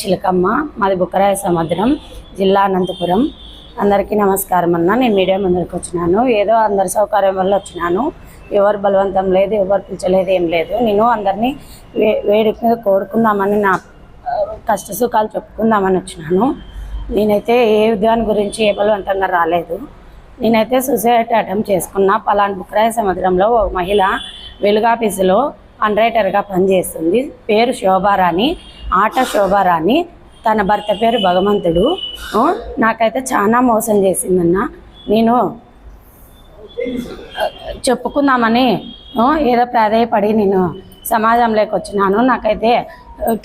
చిలకమ్మ మాది బుక్కరాయ సముద్రం జిల్లా అనంతపురం. అందరికీ నమస్కారం అన్న. నేను మీడియా ముందరికి వచ్చినాను. ఏదో అందరి సౌకర్యం వల్ల వచ్చినాను. ఎవరు బలవంతం లేదు ఎవరు పిలిచలేదు ఏం లేదు. నేను అందరినీ వే మీద కోరుకుందామని నా కష్ట సుఖాలు చెప్పుకుందామని వచ్చినాను. నేనైతే ఏ దాని గురించి ఏ బలవంతంగా రాలేదు. నేనైతే సూసైడ్ అటెంప్ట్ చేసుకున్నా పలానా బుక్కరాయ సముద్రంలో ఒక మహిళ వెలుగాఫీసులో అండ్రైటర్గా పనిచేస్తుంది. పేరు శోభారాణి ఆట శోభారాణి తన భర్త పేరు భగవంతుడు. నాకైతే చాలా మోసం చేసిందన్న. నేను చెప్పుకుందామని ఏదో ప్రాధాయపడి నేను సమాజంలోకి వచ్చినాను. నాకైతే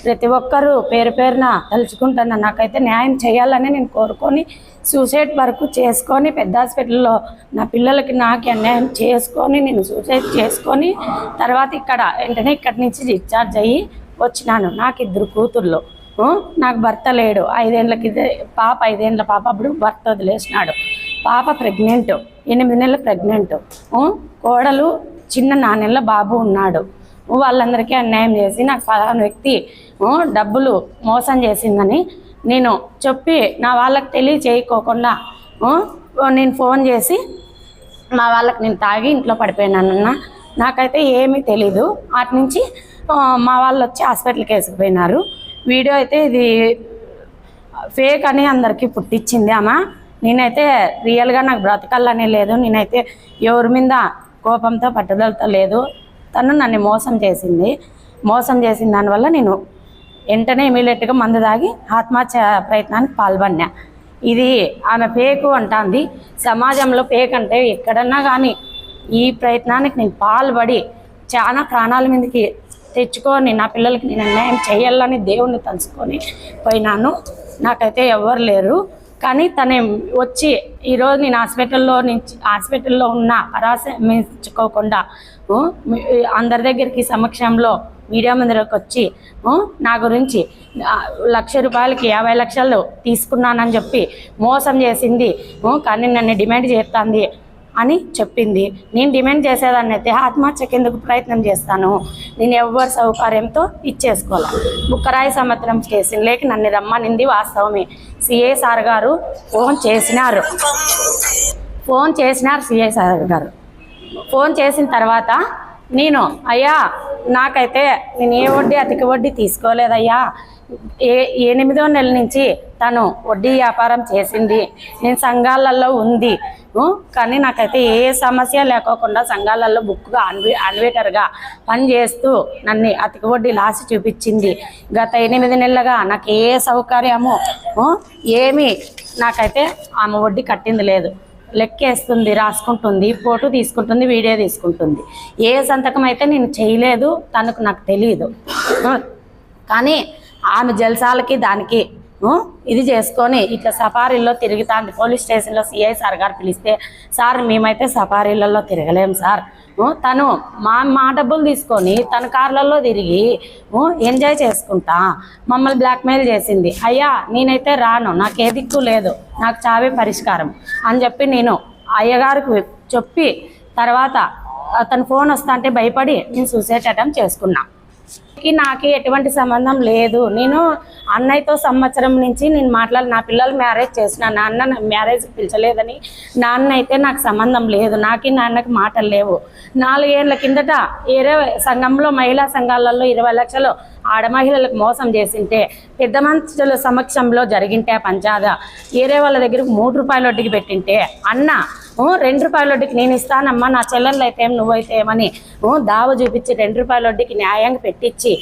ప్రతి ఒక్కరూ పేరు పేరున తలుచుకుంటున్నా. నాకైతే న్యాయం చేయాలని నేను కోరుకొని సూసైడ్ వరకు చేసుకొని పెద్ద హాస్పిటల్లో నా పిల్లలకి నాకు అన్యాయం చేసుకొని నేను సూసైడ్ చేసుకొని తర్వాత ఇక్కడ వెంటనే ఇక్కడి నుంచి డిశ్చార్జ్ అయ్యి వచ్చినాను. నాకు ఇద్దరు కూతుర్లు నాకు భర్త లేడు. ఐదేళ్ళకి పాప ఐదేళ్ళ పాప అప్పుడు భర్త వదిలేసినాడు. పాప ప్రెగ్నెంట్ ఎనిమిది నెలలు ప్రెగ్నెంట్ కోడలు చిన్న నాన్నెళ్ళ బాబు ఉన్నాడు. వాళ్ళందరికీ అన్యాయం చేసి నాకు పలానా వ్యక్తి డబ్బులు మోసం చేసిందని నేను చెప్పి నా వాళ్ళకి తెలియచేయకోకుండా నేను ఫోన్ చేసి మా వాళ్ళకి నేను తాగి ఇంట్లో పడిపోయినానన్న. నాకైతే ఏమీ తెలీదు. అటు నుంచి మా వాళ్ళు వచ్చి హాస్పిటల్కి వేసుకుపోయినారు వీడియో అయితే ఇది ఫేక్ అని అందరికీ పుట్టించింది అమ్మ నేనైతే రియల్గా నాకు బ్రతకాలనే లేదు. నేనైతే ఎవరి మీద కోపంతో పట్టుదలతో లేదు. తను నన్ను మోసం చేసింది. మోసం చేసిన దానివల్ల నేను వెంటనే ఇమీడియట్గా మందు తాగి ఆత్మహత్య ప్రయత్నానికి పాల్పడినా. ఇది ఆమె పేకు అంటాంది. సమాజంలో పేక్ అంటే ఎక్కడన్నా కానీ ఈ ప్రయత్నానికి నేను పాల్పడి చాలా ప్రాణాల మీదకి తెచ్చుకొని నా పిల్లలకి నేను అన్యాయం చేయాలని దేవుణ్ణి తలుచుకొని పోయినాను. నాకైతే ఎవరు లేరు. కానీ తను వచ్చి ఈరోజు నేను హాస్పిటల్లో నుంచి హాస్పిటల్లో ఉన్న పరాశ్రమించుకోకుండా అందరి దగ్గరికి సమక్షంలో మీడియా ముందరకు వచ్చి నా గురించి లక్ష రూపాయలకి యాభై లక్షలు తీసుకున్నానని చెప్పి మోసం చేసింది. కానీ నన్ను డిమాండ్ చేస్తుంది అని చెప్పింది. నేను డిమాండ్ చేసేదాన్ని అయితే ఆత్మహత్యకి ఎందుకు ప్రయత్నం చేస్తాను? నేను ఎవరి సౌకర్యంతో ఇచ్చేసుకోవాలి? బుక్కరాయి సంవత్సరం చేసిన లేక నన్ను రమ్మనింది వాస్తవమే. సిఏ సార్ గారు ఫోన్ చేసినారు. ఫోన్ చేసినారు సిఏ సార్ గారు. ఫోన్ చేసిన తర్వాత నేను అయ్యా నాకైతే నేను ఏ వడ్డీ అతికి వడ్డీ తీసుకోలేదయ్యా. ఏ ఎనిమిదో నెల నుంచి తను వడ్డీ వ్యాపారం చేసింది. నేను సంఘాలలో ఉంది. కానీ నాకైతే ఏ సమస్య లేకోకుండా సంఘాలలో బుక్గా అన్వే అన్వేటర్గా పనిచేస్తూ నన్ను అతికి వడ్డీ లాసి చూపించింది. గత ఎనిమిది నెలలుగా నాకు ఏ సౌకర్యము ఏమి ఏమీ నాకైతే ఆమె వడ్డీ కట్టింది లేదు. లెక్కేస్తుంది రాసుకుంటుంది ఫోటో తీసుకుంటుంది వీడియో తీసుకుంటుంది. ఏ సంతకం అయితే నేను చేయలేదు తనకు నాకు తెలియదు కానీ ఆమె జలసాలకి దానికి ఇది చేసుకొని ఇట్లా సఫారీల్లో తిరుగుతాంది పోలీస్ స్టేషన్లో సిఐ సార్ గారు పిలిస్తే సార్ మేమైతే సఫారీలలో తిరగలేం సార్. తను మా మా డబ్బులు తీసుకొని తన కార్లలో తిరిగి ఎంజాయ్ చేసుకుంటా. మమ్మల్ని బ్లాక్మెయిల్ చేసింది. అయ్యా నేనైతే రాను. నాకు ఏ దిక్కు లేదు. నాకు చావే పరిష్కారం. అని చెప్పి నేను అయ్యగారికి చెప్పి తర్వాత తన ఫోన్ వస్తా అంటే భయపడి నేను సూసైడ్ అటెంప్ట్ చేసుకున్నాను నాకు ఎటువంటి సంబంధం లేదు. నేను అన్నయ్యతో సంవత్సరం నుంచి నేను మాట్లాడి నా పిల్లలు మ్యారేజ్ చేసిన నాన్న మ్యారేజ్ పిలిచలేదని నాన్న అయితే నాకు సంబంధం లేదు. నాకి నాన్నకి మాటలు లేవు. నాలుగేళ్ళ కిందట ఏరే సంఘంలో మహిళా సంఘాలలో ఇరవై లక్షలు ఆడ మహిళలకు మోసం చేసింటే పెద్ద మనుషుల సమక్షంలో జరిగింటే పంచాద. ఏరే వాళ్ళ దగ్గరకు మూడు రూపాయల వడ్డీకి పెట్టింటే అన్న రెండు రూపాయల వడ్డీకి నేను ఇస్తానమ్మా నా చెల్లెళ్ళు అయితే ఏం నువ్వైతే ఏమని దావ చూపించి రెండు రూపాయల వడ్డీకి న్యాయంగా పెట్టించి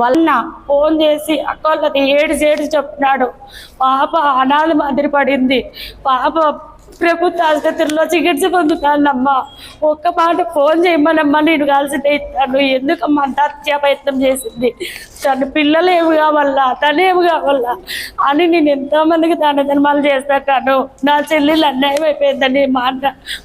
వలన ఫోన్ చేసి అక్కళ్ళది ఏడు ఏడు చెప్తున్నాడు. పాప అనాథ మాదిరి పడింది. పాప ప్రభుత్వ ఆసుపత్రిలో చికిత్స పొందుతానమ్మా. ఒక్క మాట ఫోన్ చేయమనమ్మా. నేను కలిసి ఇస్తాను ఎందుకమ్మా అంత హత్యా ప్రయత్నం చేసింది? తను పిల్లలు ఏమి కావాలా? తనేమి కావాలా? అని నేను ఎంతోమందికి దాన ధర్మాలు చేస్తాను నా చెల్లెలు అన్యాయం అయిపోయిందని మా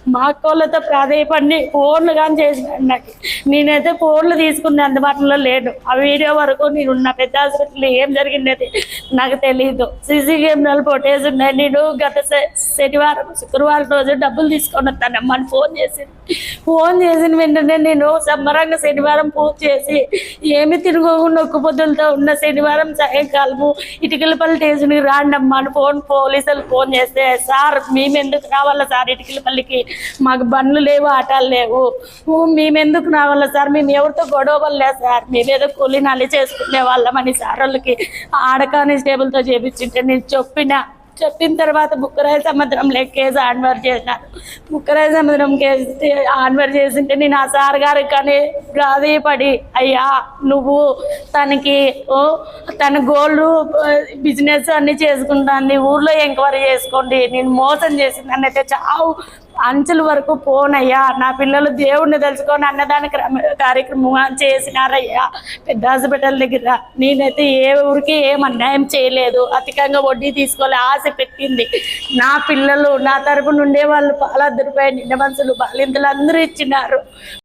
మా కోళ్ళతో ప్రాధాయపడి ఫోన్లు కానీ చేసినాడు నాకు. నేనైతే ఫోన్లు తీసుకునే అందుబాటులో లేను. ఆ వీడియో వరకు నేను నా పెద్ద ఆసుపత్రిలో ఏం జరిగింది నాకు తెలియదు సీసీ కెమెరాలు ఫోటేజ్ ఉన్నాయి. నేను గత శనివారం శుక్రవారం రోజు డబ్బులు తీసుకొని వస్తానమ్మా అని ఫోన్ చేసి ఫోన్ చేసిన వెంటనే నేను సంబరంగా శనివారం పూజ చేసి ఏమి తిరగకుండా ఒక్క పొద్దులతో ఉన్న శనివారం సాయంకాలము ఇటుకలపల్లి స్టేషన్కి రాండమ్మా అని ఫోన్ పోలీసులు ఫోన్ చేస్తే సార్ మేము ఎందుకు రావాలా సార్ ఇటుకలపల్లికి? మాకు బండ్లు లేవు ఆటాలు లేవు. మేమెందుకు మేము ఎందుకు రావాలా సార్? మేము ఎవరితో గొడవలు లేదు సార్. మేమేదో ఏదో కూలి నల్లి చేసుకునే వాళ్ళమని సార్ వాళ్ళకి ఆడకాని కానిస్టేబుల్తో చేపించింటే నేను చెప్పిన చెప్పిన తర్వాత బుక్కరాయ సముద్రంలో కేసు ఆన్వర్ చేసిన. బుక్కరాయ సముద్రం కేసు ఆన్వర్ చేసింటే నేను ఆ సార్ గారికి కానీ ప్రాధేయపడి అయ్యా నువ్వు తనకి ఓ తన గోల్డ్ బిజినెస్ అన్ని చేసుకుంటాంది ఊర్లో ఎంక్వైరీ చేసుకోండి. నేను మోసం చేసిందని అయితే చావు అంచుల వరకు పోనయ్యా. నా పిల్లలు దేవుణ్ణి తెలుసుకొని అన్నదాన కార్యక్రమం చేసినారయ్యా. పెద్ద హాస్పిటల్ దగ్గర. నేనైతే ఏ ఊరికి ఏం అన్యాయం చేయలేదు. అధికంగా వడ్డీ తీసుకోలే ఆశ పెట్టింది. నా పిల్లలు నా తరపు నుండే వాళ్ళు పాల రూపాయలు నిండ మనుషులు బాలింతలు అందరూ ఇచ్చినారు.